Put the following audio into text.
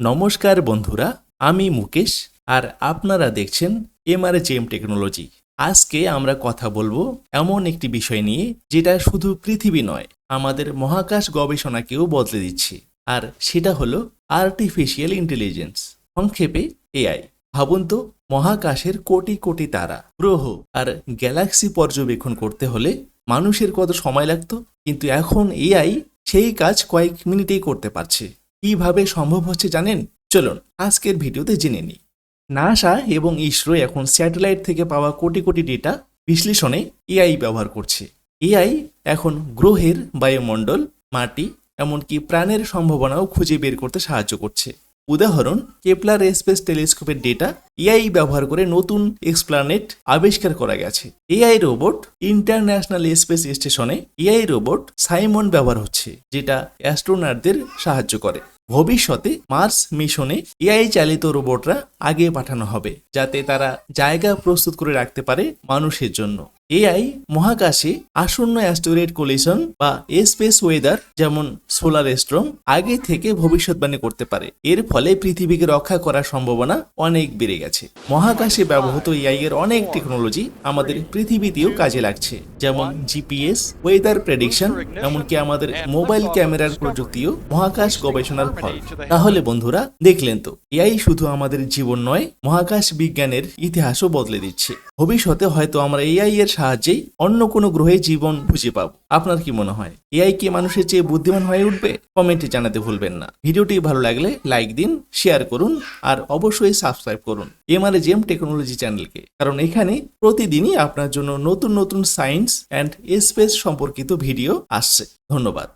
নমস্কার বন্ধুরা, আমি মুকেশ আর আপনারা দেখছেন এমআরএচএম টেকনোলজি। আজকে আমরা কথা বলব এমন একটি বিষয় নিয়ে যেটা শুধু পৃথিবী নয়, আমাদের মহাকাশ গবেষণাকেও বদলে দিচ্ছে, আর সেটা হলো আর্টিফিশিয়াল ইন্টেলিজেন্স সংক্ষেপে এআই ভাবুন তো, মহাকাশের কোটি কোটি তারা, গ্রহ আর গ্যালাক্সি পর্যবেক্ষণ করতে হলে মানুষের কত সময় লাগতো, কিন্তু এখন এআই সেই কাজ কয়েক মিনিটেই করতে পারছে। কীভাবে সম্ভব হচ্ছে জানেন? চলুন, আজকের ভিডিওতে জেনে নিই। নাসা এবং ইসরো এখন স্যাটেলাইট থেকে পাওয়া কোটি কোটি ডেটা বিশ্লেষণে এআই ব্যবহার করছে। এআই এখন গ্রহের বায়ুমণ্ডল, মাটি, এমনকি প্রাণের সম্ভাবনাও খুঁজে বের করতে সাহায্য করছে। উদাহরণ, কেপলার স্পেস টেলিস্কোপের ডেটা এআই ব্যবহার করে নতুন এক্সপ্লানেট আবিষ্কার করা গেছে। এআই রোবট ইন্টারন্যাশনাল স্পেস স্টেশনে এআই রোবট সাইমন ব্যবহার হচ্ছে, যেটা অ্যাস্ট্রোনাটদের সাহায্য করে। ভবিষ্যতে মার্স মিশনে এআই চালিত রোবটরা আগে পাঠানো হবে, যাতে তারা জায়গা প্রস্তুত করে রাখতে পারে মানুষের জন্য। এআই মহাকাশে আসন্ন অ্যাস্টোরেড কলিশন বা স্পেস ওয়েদার, যেমন সোলার স্ট্রম, আগে থেকে ভবিষ্যৎবাণী করতে পারে। এর ফলে পৃথিবীকে রক্ষা করার সম্ভাবনা অনেক বেড়ে গেছে। মহাকাশে ব্যবহৃত এআই এর অনেক টেকনোলজি আমাদের পৃথিবীতেও কাজে লাগছে, যেমন জিপিএস ওয়েদার প্রেডিকশন এমনকি আমাদের মোবাইল ক্যামেরার প্রযুক্তিও মহাকাশ গবেষণার ফল। তাহলে বন্ধুরা, দেখলেন তো, এআই শুধু আমাদের জীবন নয়, মহাকাশ বিজ্ঞানের ইতিহাসও বদলে দিচ্ছে। ভবিষ্যতে হয়তো আমরা এআই এর সাহায্যেই অন্য কোনো গ্রহে জীবন খুঁজে পাব। আপনার কি মনে হয়? এআই কি মানুষের চেয়ে বুদ্ধিমান হয়ে উঠবে? কমেন্টে জানাতে ভুলবেন না। ভিডিওটি ভালো লাগলে লাইক দিন, শেয়ার করুন, আর অবশ্যই সাবস্ক্রাইব করুন এমআরএ জেম টেকনোলজি চ্যানেলকে। কারণ এখানে প্রতিদিনই আপনার জন্য নতুন নতুন সায়েন্স অ্যান্ড স্পেস সম্পর্কিত ভিডিও আসছে। ধন্যবাদ।